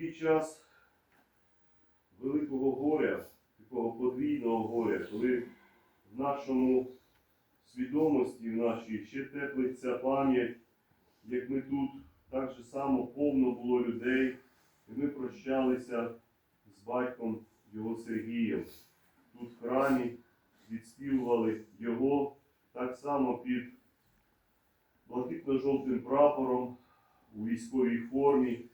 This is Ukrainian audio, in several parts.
такий час великого горя, такого подвійного горя, коли в нашому свідомості в нашій ще теплиться пам'ять, як ми тут так же само повно було людей, і ми прощалися з батьком його Сергієм. Тут в храмі відспівували його так само під блакитно-жовтим прапором у військовій формі,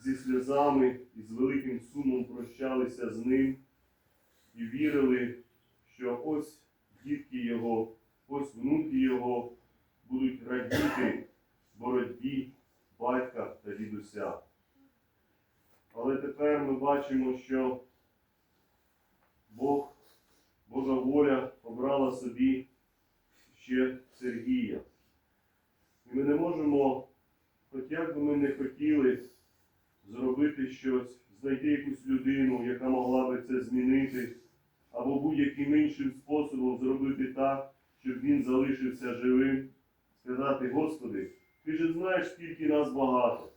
зі сльозами і з великим сумом прощалися з ним і вірили, що ось дітки його, ось внуки його будуть радіти боротьбі батька та дідуся. Але тепер ми бачимо, що Бог, Божа воля обрала собі ще Сергія. І ми не можемо, хоч як би ми не хотіли, зробити щось, знайти якусь людину, яка могла би це змінити, або будь-яким іншим способом зробити так, щоб він залишився живим, сказати, Господи, ти ж знаєш, скільки нас багато.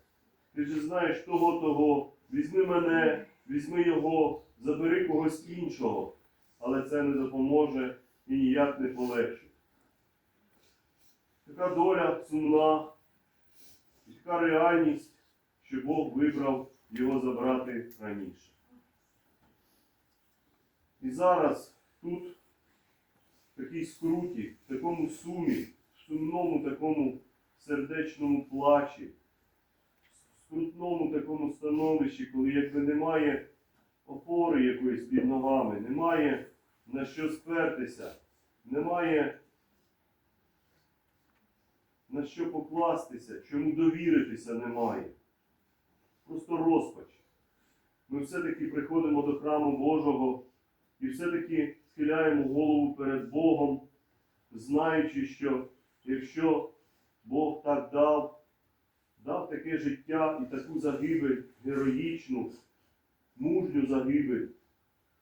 Ти ж знаєш того, того, візьми мене, візьми його, забери когось іншого. Але це не допоможе і ніяк не полегшить. Така доля сумна, така реальність, що Бог вибрав його забрати раніше. І зараз тут, в такій скруті, в такому сумі, в сумному такому сердечному плачі, в скрутному такому становищі, коли якби немає опори якоїсь під ногами, немає на що спертися, немає на що покластися, чому довіритися немає. Просто розпач. Ми все-таки приходимо до храму Божого і все-таки схиляємо голову перед Богом, знаючи, що якщо Бог так дав, дав таке життя і таку загибель героїчну, мужню загибель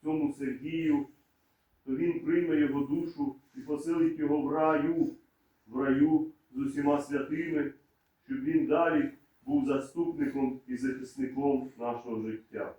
цьому Сергію, то він прийме його душу і поселить його в раю, в раю з усіма святими, щоб він далі був заступником і захисником нашого життя.